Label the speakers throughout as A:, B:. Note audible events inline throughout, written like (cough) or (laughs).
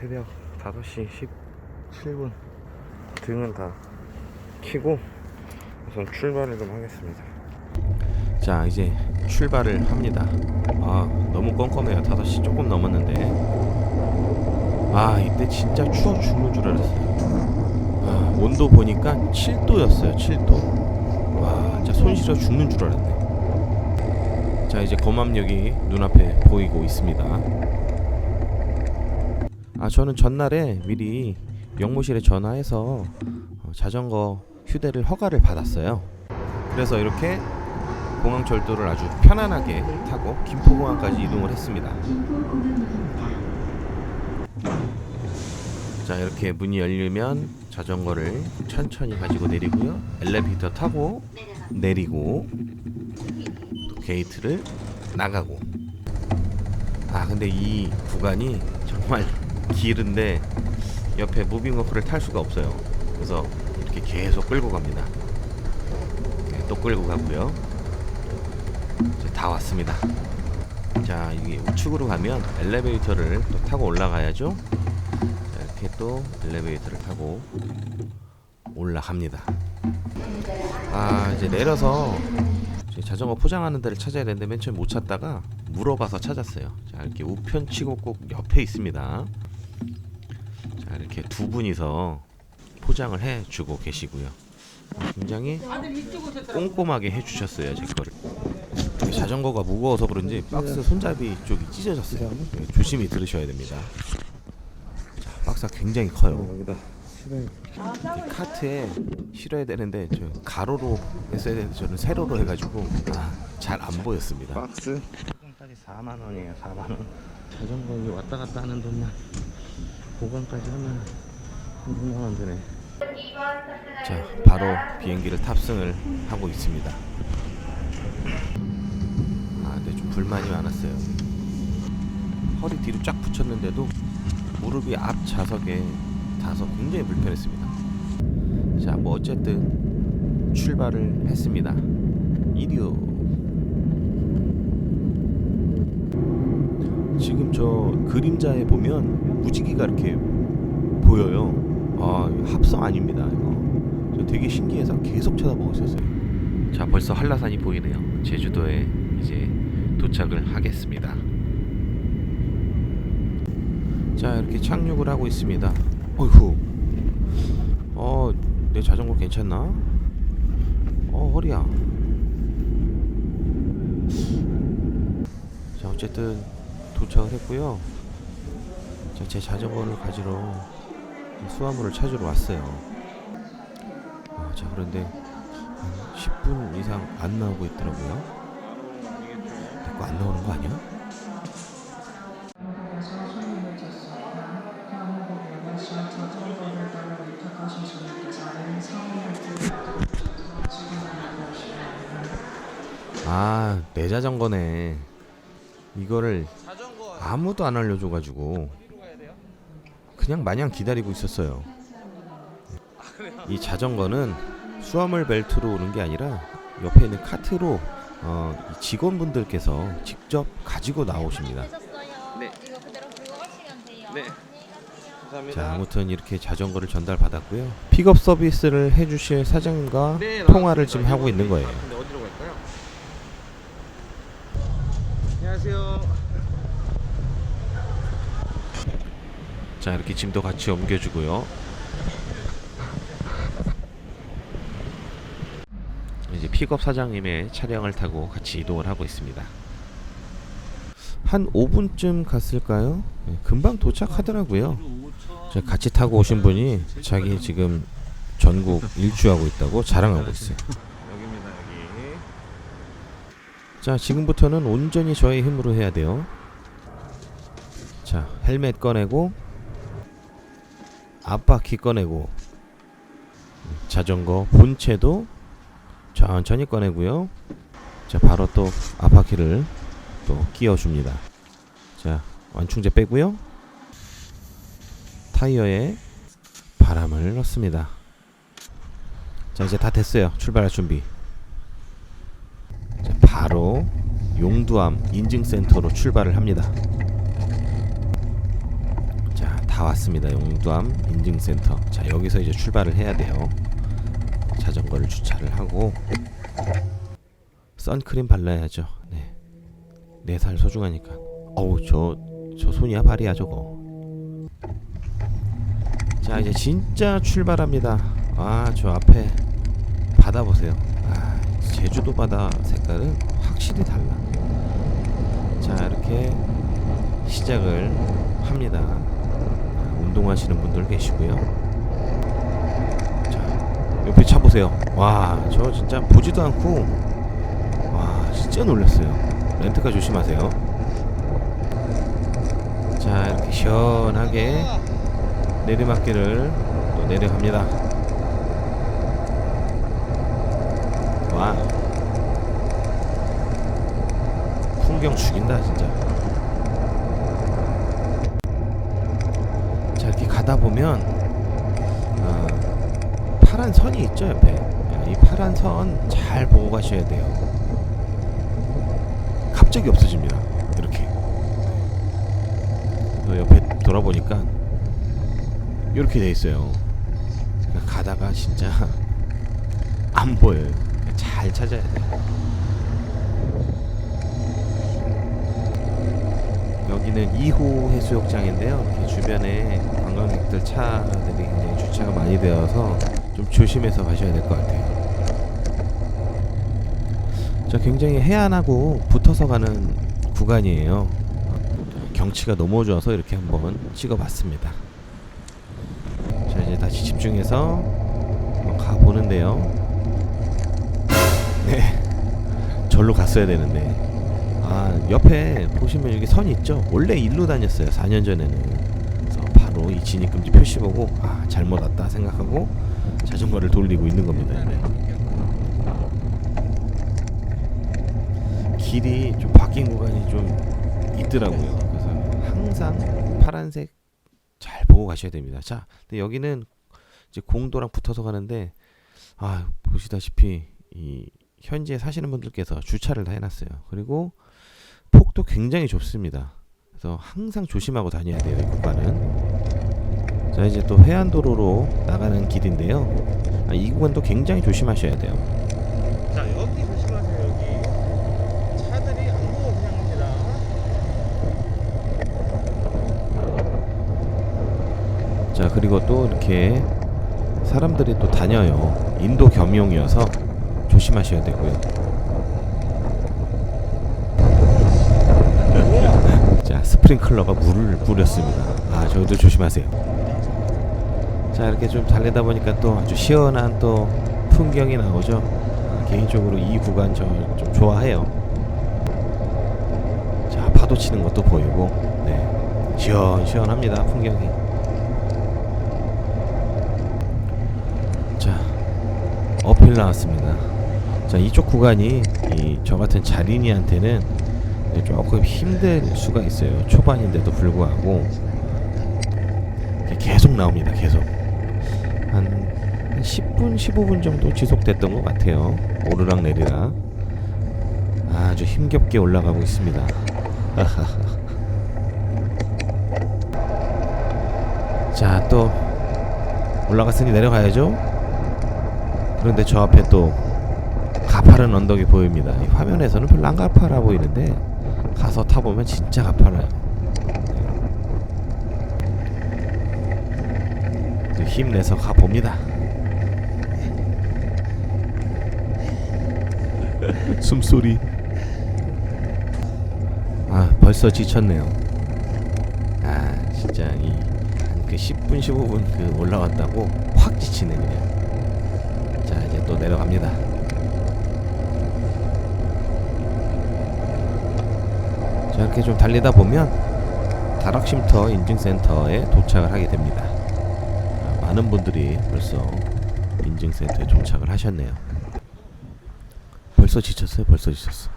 A: 새벽 5시 17분. 등은 다 켜고 우선 출발을 좀 하겠습니다. 자, 이제 출발을 합니다. 아, 너무 껌껌해요. 5시 조금 넘었는데. 아, 이때 진짜 추워 죽는 줄 알았어요. 아, 온도 보니까 7도였어요. 7도. 와, 진짜 손 시려 죽는 줄 알았네. 자, 이제 검암역이 눈앞에 보이고 있습니다. 아 저는 전날에 미리 영무실에 전화해서 어, 자전거 휴대를 허가를 받았어요. 그래서 이렇게 공항철도를 아주 편안하게 타고 김포공항까지 이동을 했습니다. 자 이렇게 문이 열리면 자전거를 천천히 가지고 내리고요. 엘리베이터 타고 내리고 또 게이트를 나가고 아 근데 이 구간이 정말 길은데 옆에 무빙 워크를 탈 수가 없어요. 그래서 이렇게 계속 끌고 갑니다. 네, 또 끌고 가고요. 이제 다 왔습니다. 자, 이게 우측으로 가면 엘리베이터를 또 타고 올라가야죠. 자, 이렇게 또 엘리베이터를 타고 올라갑니다. 아, 이제 내려서 자전거 포장하는 데를 찾아야 되는데 맨 처음 못 찾다가 물어봐서 찾았어요. 자, 이렇게 우편 치고 꼭 옆에 있습니다. 자, 이렇게 두 분이서 포장을 해 주고 계시고요. 굉장히 꼼꼼하게 해 주셨어요, 제 거를. 자전거가 무거워서 그런지 박스 손잡이 쪽이 찢어졌어요. 네, 조심히 들으셔야 됩니다. 자, 박스가 굉장히 커요.
B: 여기다
A: 카트에 실어야 되는데 저 가로로 했어야 되는데 저는 세로로 해가지고 아, 잘안 보였습니다.
B: 박스
A: 보강까지 4만 원이에요. 4만 원. 자전거 왔다 갔다 하는 돈만 보강까지 하면 한 6만 원 드네. 자, 바로 비행기를 탑승을 하고 있습니다. 아, 근데 좀 불만이 많았어요. 허리 뒤로 쫙 붙였는데도 무릎이 앞 좌석에 닿아서 굉장히 불편했습니다. 자, 뭐 어쨌든 출발을 했습니다. 이리오. 지금 저 그림자에 보면 무지개가 이렇게 보여요. 아, 합성 아닙니다. 이거. 저 되게 신기해서 계속 쳐다보고 있었어요. 자, 벌써 한라산이 보이네요. 제주도에 이제 도착을 하겠습니다. 자, 이렇게 착륙을 하고 있습니다. 어이구. 어, 내 자전거 괜찮나? 어, 허리야. 자, 어쨌든 도착을 했고요. 자, 제 자전거를 가지러 수화물을 찾으러 왔어요. 아, 자, 그런데 한 10분 이상 안 나오고 있더라고요. 내거 안 나오는 거 아니야? 아, 내 자전거네. 이거를 아무도 안 알려줘가지고 그냥 마냥 기다리고 있었어요. 이 자전거는 수화물 벨트로 오는 게 아니라 옆에 있는 카트로 어, 이 직원분들께서 직접 가지고 나오십니다.
C: 네.
B: 네.
A: 자, 아무튼 이렇게 자전거를 전달받았고요. 픽업 서비스를 해주실 사장님과
B: 네,
A: 통화를. 지금 하고 있는 거예요.
B: 근데 어디로 갈까요? 안녕하세요.
A: 자, 이렇게 짐도 같이 옮겨주고요. 이제 픽업 사장님의 차량을 타고 같이 이동을 하고 있습니다. 한 5분쯤 갔을까요? 네, 금방 도착하더라고요. 저 같이 타고 오신 분이 자기 지금 전국 일주하고 있다고 자랑하고 있어요.
B: 여기입니다 여기.
A: 자, 지금부터는 온전히 저의 힘으로 해야 돼요. 자, 헬멧 꺼내고 앞바퀴 꺼내고 자전거 본체도 천천히 꺼내고요. 자, 바로 또 앞바퀴를 또 끼워 줍니다. 자, 완충제 빼고요. 타이어에 바람을 넣습니다. 자, 이제 다 됐어요. 출발할 준비. 자, 바로 용두암 인증센터로 출발을 합니다. 다 왔습니다. 용두암 인증센터. 자 여기서 이제 출발을 해야 돼요. 자전거를 주차를 하고 선크림 발라야죠. 네. 네 살 소중하니까. 어우 저 저 손이야 발이야 저거. 자 이제 진짜 출발합니다. 아 저 앞에 바다 보세요. 아 제주도 바다 색깔은 확실히 달라. 자 이렇게 시작을 합니다. 아, 운동하시는 분들 계시고요. 자 옆에 차 보세요. 와 저 진짜 보지도 않고 와 진짜 놀랐어요. 렌트카 조심하세요. 자 이렇게 시원하게 내리막길을 또 내려갑니다. 와 풍경 죽인다 진짜. 자 이렇게 가다 보면 어, 파란 선이 있죠 옆에. 야, 이 파란 선 잘 보고 가셔야 돼요. 갑자기 없어집니다. 이렇게. 그 옆에 돌아보니까 이렇게 돼 있어요. 가다가 진짜 (laughs) 안 보여요. 잘 찾아야 돼. 여기는 2호 해수욕장인데요. 주변에 관광객들 차들이 굉장히 주차가 많이 되어서 좀 조심해서 가셔야 될 것 같아요. 자, 굉장히 해안하고 붙어서 가는 구간이에요. 경치가 너무 좋아서 이렇게 한번 찍어봤습니다. 자 이제 다시 집중해서 한번 가 보는데요. 네, 절로 갔어야 되는데 아 옆에 보시면 여기 선 있죠? 원래 일로 다녔어요. 4년 전에는. 진입금지 표시 보고 아 잘못 왔다 생각하고 자전거를 돌리고 있는 겁니다. 네. 길이 좀 바뀐 구간이 좀 있더라고요. 그래서 항상 파란색 잘 보고 가셔야 됩니다. 자, 근데 여기는 이제 공도랑 붙어서 가는데 아 보시다시피 이 현지에 사시는 분들께서 주차를 다 해놨어요. 그리고 폭도 굉장히 좁습니다. 그래서 항상 조심하고 다녀야 돼요. 이 구간은. 자 이제 또 해안도로로 나가는 길인데요. 아, 이 구간도 굉장히 조심하셔야 돼요.
B: 자 여기 조심하세요. 여기 차들이 안 보고 그냥 합니다.
A: 자 그리고 또 이렇게 사람들이 또 다녀요. 인도 겸용이어서 조심하셔야 되고요. (laughs) 자 스프링클러가 물을 뿌렸습니다. 아 저희도 조심하세요 자 이렇게 좀 달리다 보니까 또 아주 시원한 또 풍경이 나오죠 아, 개인적으로 이 구간 저 좀 좋아해요 자 파도 치는 것도 보이고 네 시원시원합니다 풍경이 자 어필 나왔습니다. 자 이쪽 구간이 이 저 같은 자린이한테는 네, 조금 힘들 수가 있어요. 초반인데도 불구하고 계속 나옵니다. 계속 한, 한 10분 15분 정도 지속됐던 것 같아요. 오르락 내리락 아주 힘겹게 올라가고 있습니다. (laughs) 자 또 올라갔으니 내려가야죠. 그런데 저 앞에 또 가파른 언덕이 보입니다. 이 화면에서는 별로 안 가파라 보이는데 가서 타보면 진짜 가파라요. 네. 힘내서 가봅니다. (laughs) 숨소리. 아 벌써 지쳤네요. 아 진짜 이 한 그 10분 15분 그 올라왔다고 확 지치네 그냥. 자 이제 또 내려갑니다. 자 이렇게 좀 달리다 보면 다락쉼터 인증센터에 도착을 하게 됩니다. 아, 많은 분들이 벌써 인증센터에 도착을 하셨네요. 벌써 지쳤어요. 벌써 지쳤어.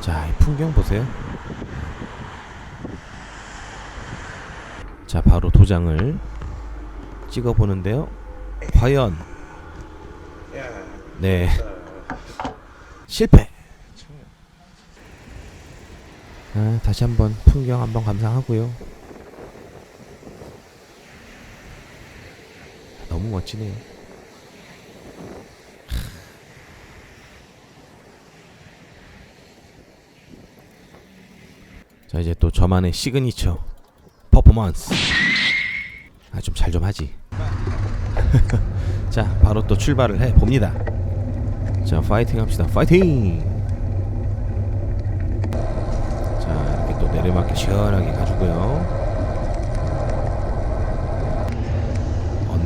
A: 자, 이 풍경 보세요. 자, 바로 도장을 찍어 보는데요. 과연 네 실패. 아, 다시 한번 풍경 한번 감상하고요. 너무 멋지네요. 자 이제 또 저만의 시그니처 퍼포먼스. 아 좀잘좀 하지. (laughs) 자 바로 또 출발을 해 봅니다. 자 파이팅 합시다. 파이팅! 자 이렇게 또 내리막길 시원하게 가지고요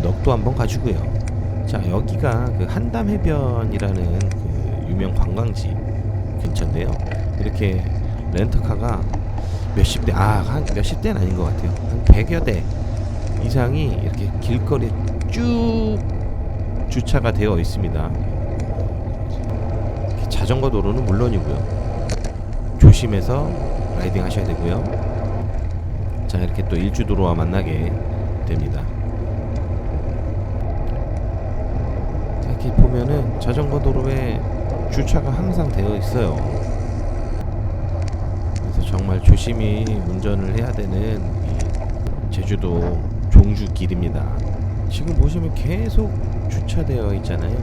A: 언덕도 한번 가지고요 자 여기가 그 한담 해변이라는 그 유명 관광지 근처인데요 이렇게 렌터카가 몇십 대, 아, 한 몇십 대는 아닌 것 같아요. 한 100여 대 이상이 이렇게 길거리에 쭉 주차가 되어 있습니다. 자전거 도로는 물론이고요. 조심해서 라이딩 하셔야 되고요. 자, 이렇게 또 일주도로와 만나게 됩니다. 자, 이렇게 보면은 자전거 도로에 주차가 항상 되어 있어요. 그래서 정말 조심히 운전을 해야 되는 이 제주도 종주길입니다. 지금 보시면 계속 주차되어 있잖아요.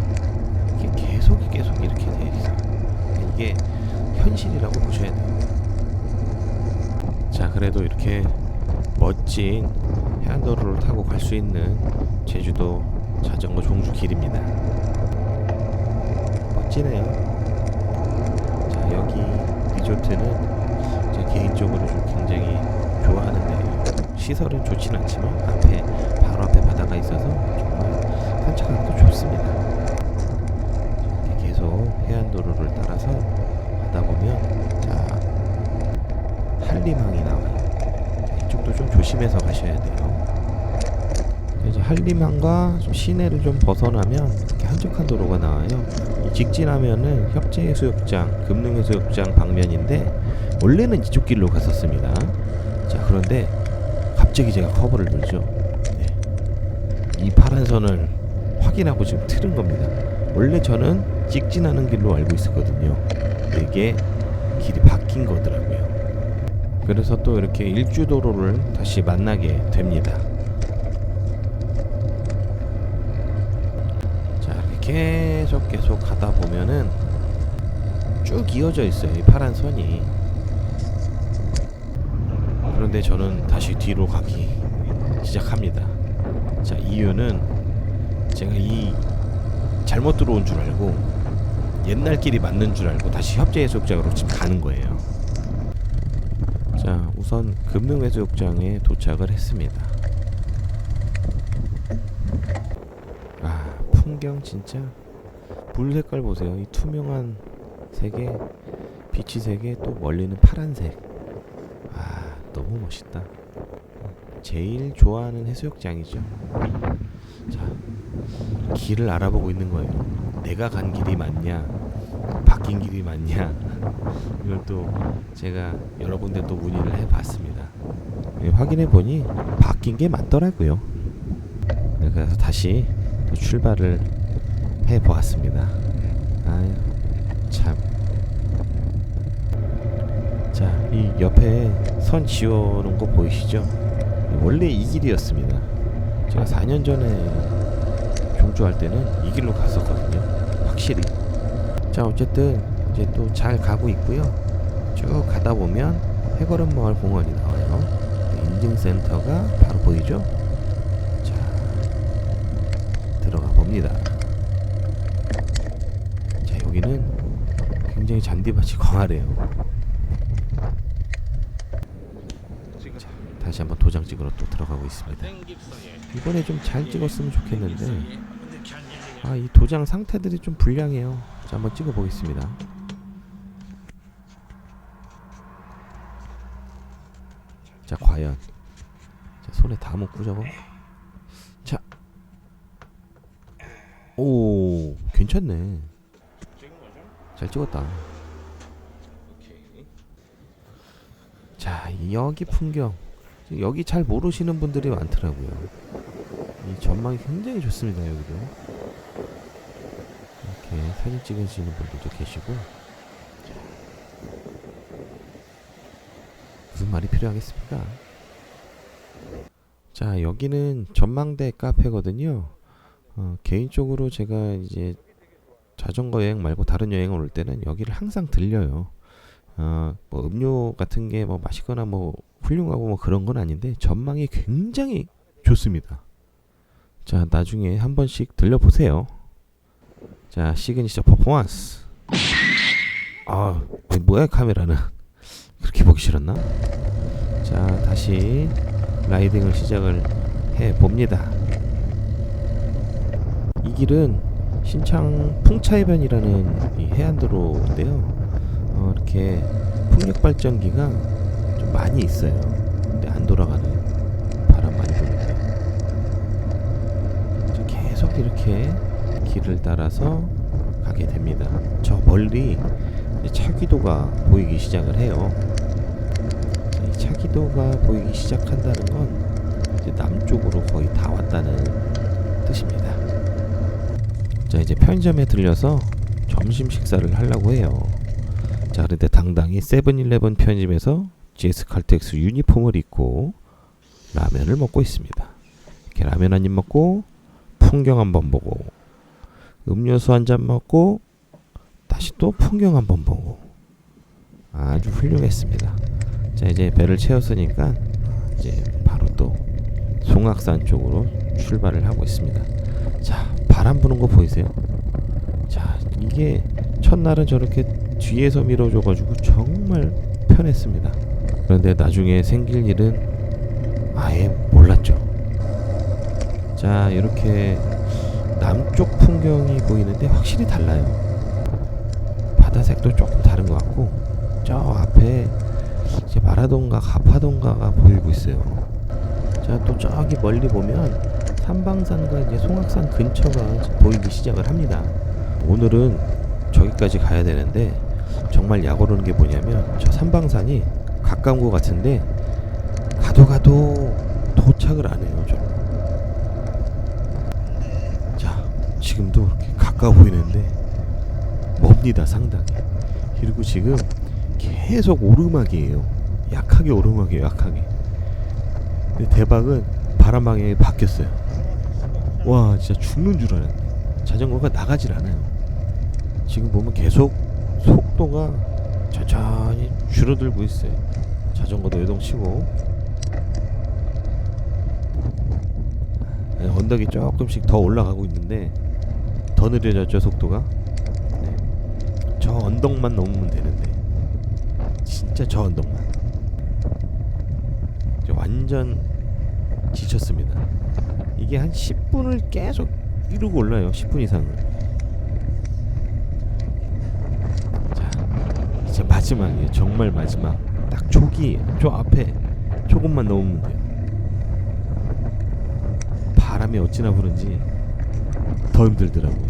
A: 이게 계속 계속 이렇게 되어 있어요. 이게 현실이라고 보셔야 돼요. 자, 그래도 이렇게 멋진 해안도로를 타고 갈 수 있는 제주도 자전거 종주 길입니다. 멋지네요. 자, 여기 리조트는 제 개인적으로 좀 굉장히 좋아하는데 시설은 좋진 않지만 앞에 바로 앞에 바다가 있어서 정말 산책하기도 좋습니다. 계속 해안도로를 따라서 가다 보면 자 한림항이 나와요. 자, 이쪽도 좀 조심해서 가셔야 돼요. 이제 한림항과 좀 시내를 좀 벗어나면 이렇게 한적한 도로가 나와요. 이 직진하면은 협재해수욕장, 금능해수욕장 방면인데 원래는 이쪽 길로 갔었습니다. 자 그런데 갑자기 제가 커버를 들죠. 네. 이 파란 선을 확인하고 지금 틀은 겁니다. 원래 저는 직진하는 길로 알고 있었거든요. 이게 길이 바뀐 거더라고요. 그래서 또 이렇게 일주도로를 다시 만나게 됩니다. 자 이렇게 계속 계속 가다 보면은 쭉 이어져 있어요. 이 파란 선이. 그런데 저는 다시 뒤로 가기 시작합니다. 자, 이유는 제가 이 잘못 들어온 줄 알고 옛날 길이 맞는 줄 알고 다시 협재 해수욕장으로 지금 가는 거예요. 자, 우선 금능 해수욕장에 도착을 했습니다. 아, 풍경 진짜 물 색깔 보세요. 이 투명한 색에 빛이 색에 또 멀리는 파란색. 아 너무 멋있다. 제일 좋아하는 해수욕장이죠. 자 길을 알아보고 있는 거예요. 내가 간 길이 맞냐, 바뀐 길이 맞냐. (laughs) 이걸 또 제가 여러 군데 또 문의를 해봤습니다. 예, 확인해 보니 바뀐 게 맞더라고요. 네, 그래서 다시 또 출발을 해 보았습니다. 아유 참. 자, 이 옆에 선 지어 놓은 거 보이시죠? 원래 이 길이었습니다. 제가 4년 전에 종주할 때는 이 길로 갔었거든요. 확실히. 자, 어쨌든 이제 또 잘 가고 있고요. 쭉 가다 보면 해거름 마을 공원이 나와요. 인증센터가 바로 보이죠? 자, 봅니다. 자, 여기는 굉장히 잔디밭이 광활해요.
B: 지금
A: 다시 한번 도장 찍으러 또 들어가고 있습니다. 이번에 좀 잘 찍었으면 좋겠는데 아 이 도장 상태들이 좀 불량해요. 자 한번 찍어 보겠습니다. 자 과연 자, 손에 다 묻고 저거 자. 오 괜찮네.
B: 찍은 거죠?
A: 잘 찍었다. 자 여기 풍경 여기 잘 모르시는 분들이 많더라고요 이 전망이 굉장히 좋습니다 여기도 이렇게 사진 찍으시는 분들도 계시고 자, 무슨 말이 필요하겠습니까 자 여기는 전망대 카페거든요 어, 개인적으로 제가 이제 자전거 여행 말고 다른 여행을 올 때는 여기를 항상 들려요. 어, 뭐 음료 같은 게뭐 마시거나 뭐 훌륭하고 뭐 그런 건 아닌데 전망이 굉장히 좋습니다. 자, 나중에 한 번씩 들려보세요. 자, 시그니처 퍼포먼스. 아, 뭐야 카메라는 (laughs) 그렇게 보기 싫었나? 자, 다시 라이딩을 시작을 해 봅니다. 이 길은 신창 풍차해변이라는 이 해안도로인데요. 어, 이렇게 풍력 발전기가 좀 많이 있어요. 근데 안 돌아가는 바람 많이 부는데. 자, 계속 이렇게 길을 따라서 가게 됩니다. 저 멀리 차기도가 보이기 시작을 해요. 자, 이 차기도가 보이기 시작한다는 건 남쪽으로 거의 다 왔다는 뜻입니다. 자 이제 편의점에 들려서 점심 식사를 하려고 해요. 자 그런데 당당히 세븐일레븐 편의점에서 GS 칼텍스 유니폼을 입고 라면을 먹고 있습니다. 이렇게 라면 한 입 먹고 풍경 한번 보고 음료수 한 잔 먹고 다시 또 풍경 한번 보고 아주 훌륭했습니다. 자 이제 배를 채웠으니까 이제 바로 또 송악산 쪽으로 출발을 하고 있습니다. 자 바람 부는 거 보이세요? 자 이게 첫날은 저렇게 뒤에서 밀어줘가지고 정말 편했습니다. 그런데 나중에 생길 일은 아예 몰랐죠. 자 이렇게 남쪽 풍경이 보이는데 확실히 달라요. 바다색도 조금 다른 것 같고 저 앞에 이제 마라돈가 가파돈가가 보이고 있어요. 자 또 저기 멀리 보면 삼방산과 이제 송악산 근처가 보이기 시작을 합니다. 오늘은 저기까지 가야 되는데 정말 약 오르는 게 뭐냐면 저 삼방산이 가까운 것 같은데 가도 가도 도착을 안 해요. 저. 자 지금도 이렇게 가까워 보이는데 멉니다 상당히. 그리고 지금 계속 오르막이에요. 약하게 오르막이에요. 약하게. 대박은 바람 방향이 바뀌었어요. 와 진짜 죽는 줄 알았네. 자전거가 나가질 않아요. 지금 보면 계속 속도가 천천히 줄어들고 있어요. 자전거도 요동치고 네, 언덕이 조금씩 더 올라가고 있는데 더 느려졌죠 속도가. 네. 저 언덕만 넘으면 되는데 진짜 저 언덕만. 완전 지쳤습니다. 이게 한 10분을 계속 이러고 올라요. 10분 이상을. 자, 이제 마지막이에요. 정말 마지막. 딱 초기, 저 앞에 조금만 넘으면 돼요. 바람이 어찌나 부는지 더 힘들더라고요.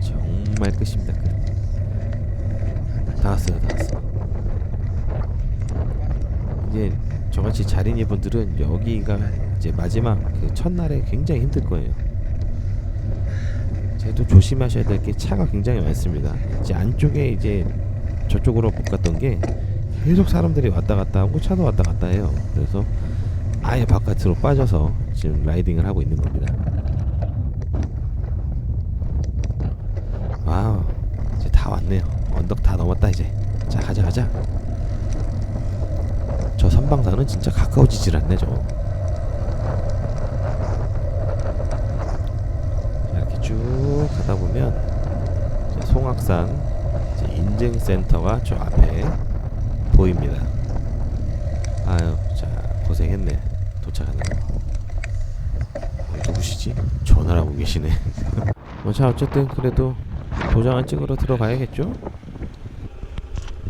A: 정말 끝입니다. 끝. 다 왔어요. 다 왔어. 이제 저같이 자린이 분들은 여기가 이제 마지막 그 첫날에 굉장히 힘들 거예요. 제도 조심하셔야 될 게 차가 굉장히 많습니다. 이제 안쪽에 이제 저쪽으로 못 갔던 게 계속 사람들이 왔다 갔다 하고 차도 왔다 갔다 해요. 그래서 아예 바깥으로 빠져서 지금 라이딩을 하고 있는 겁니다. 와우, 이제 다 왔네요. 언덕 다 넘었다 이제. 자 가자 가자. 저 선방산은 진짜 가까워지질 않네 자, 이렇게 쭉 가다 보면 이제 송악산 인증센터가 저 앞에 보입니다. 아유 자 고생했네 도착하는 거 어, 누구시지? 전화를 하고 계시네. (laughs) 뭐 자 어쨌든 그래도 도장을 찍으러 들어가야겠죠?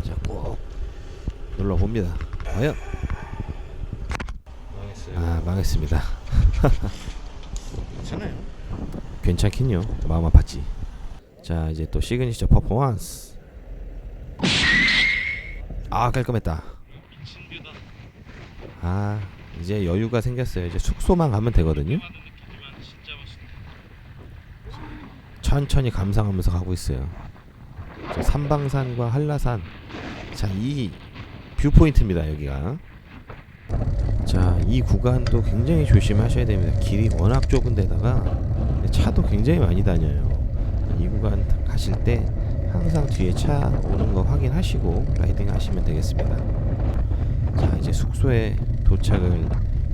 A: 자 꼭 눌러봅니다. 과연 망했습니다.
B: 괜찮아요.
A: 괜찮긴요. 마음 아팠지. 자 이제 또 시그니처 퍼포먼스. 아 깔끔했다. 아 이제 여유가 생겼어요. 이제 숙소만 가면 되거든요. 천천히 감상하면서 가고 있어요. 저 삼방산과 한라산. 자 이 뷰 포인트입니다 여기가. 자 자, 이 구간도 굉장히 조심하셔야 됩니다. 길이 워낙 좁은 데다가 차도 굉장히 많이 다녀요. 이 구간 가실 때 항상 뒤에 차 오는 거 확인하시고 라이딩 하시면 되겠습니다. 자, 이제 숙소에 도착을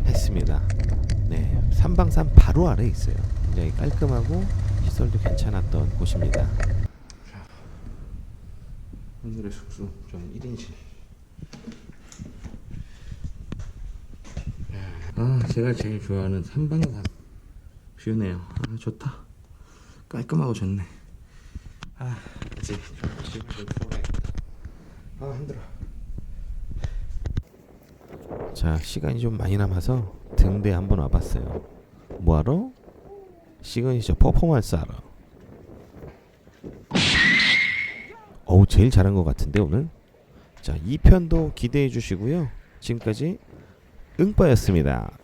A: 했습니다. 네, 삼방산 바로 아래 에 있어요. 굉장히 깔끔하고 시설도 괜찮았던 곳입니다. 오늘의 숙소 좀 1인실. 아, 제가 제일 좋아하는 삼방산 뷰네요. 아, 좋다. 깔끔하고 좋네. 아, 이제 좀 집을 들어가야겠다. 아, 힘들어. 자, 시간이 좀 많이 남아서 등대 한번 와봤어요. 뭐하러? 시그니처 퍼포먼스 하러. 어우, 제일 잘한 것 같은데 오늘. 자, 2편도 기대해 주시고요. 지금까지 응빠였습니다.